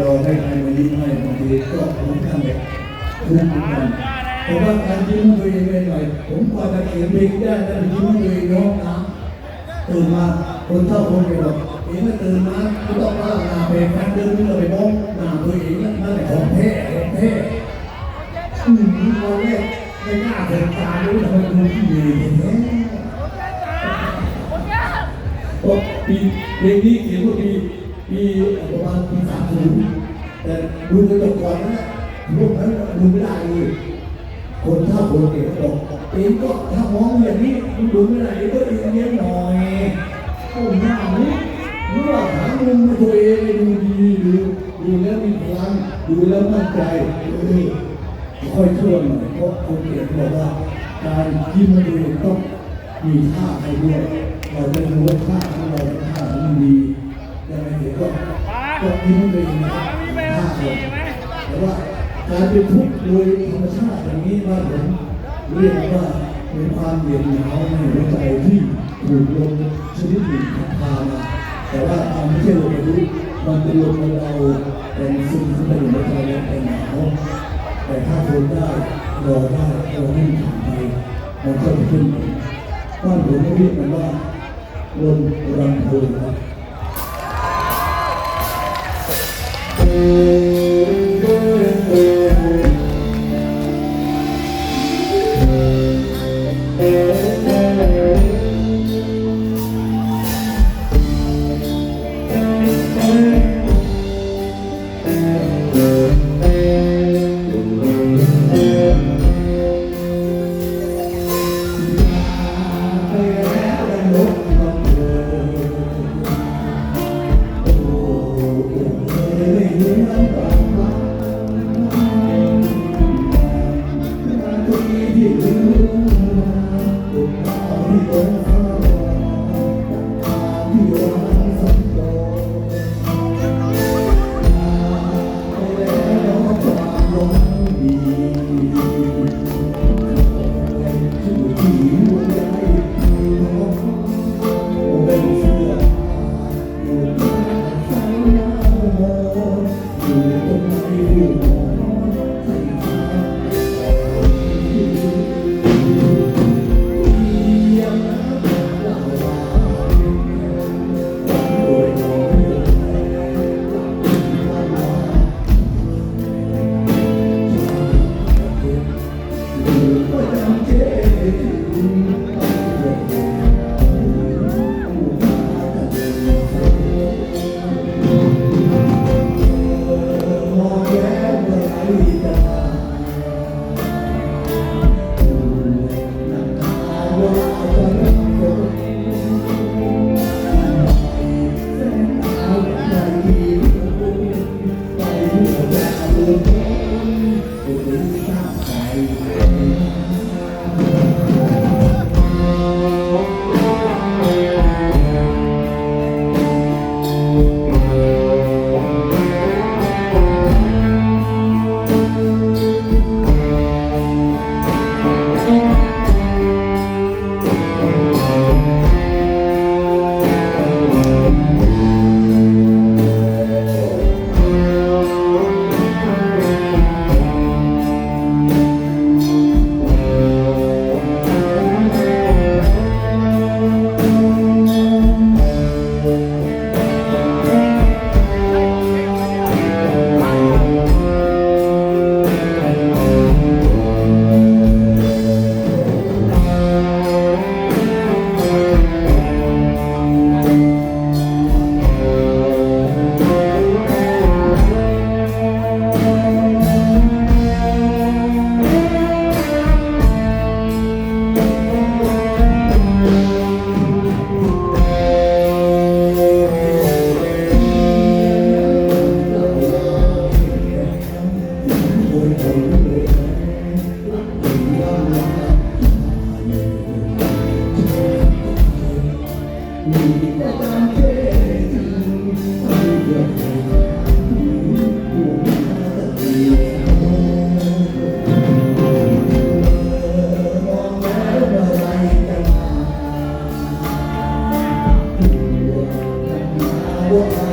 รอให้ใครมายิ้มให้บางทีก็ค่อนข้างแบบทุกข์เหมือนกันแต่ว่าการยิ้มให้ตัวเองเป็นหน่อยผมกว่าจะเขียนเพลงได้แล้วยิ้มให้ตัวเองร้องนะตื่นมาคนเท่าคนแก่บอกเองก็ตื่นมาก็ต้องว่าหน้าเป็นแฟนเดินขึ้นไปมองหน้าตัวเองนั่นแหละของแท้ของแท้อืมวันแรกไม่น่าเดินตาด้วยทำไมดูที่ดีแท้ก็ปีเพลงนี้เขียนเมื่อปี ปีประมาณปีสามศูนย์แต่ดูกระจกก่อนนะพวกนั้นดูไม่ได้เลยคนถ้าคนเก่งก็บอกเองก็ถ้ามองอย่างนี้ดูไม่ได้ก็เอียงเอียงหน่อยโอ้หน้านี้เมื่อหามุมตัวเองดูดีดูดูแล้วมีพลังดูแล้วมั่นใจเออค่อยช่วยหน่อยเพราะคนเก่งบอกว่าการยิ้มให้ตัวเองต้องมีค่าให้ด้วยเราจะรู้ว่าค่าของเราเป็นค่าที่ดี ยังไงเดี๋ยวก็ก็ยิ้มไปนะครับค่าเราแต่ว่าการเป็นทุกข์โดยธรรมชาติอย่างนี้ว่าผมเรียกว่าเป็นความเหนียวหนาวในหัวใจที่ถูกลมชนิดหนึ่งพัดพามาแต่ว่ามันไม่ใช่ลมพายุมันเป็นลมเราเป็นซึมเข้าไปอยู่ในใจแล้วเป็นหนาวแต่ถ้าทนได้รอได้เราไม่ผ่านไปมันก็จะขึ้นบ้านผมเรียกมันว่าลนรังโพครับ ไ Amen.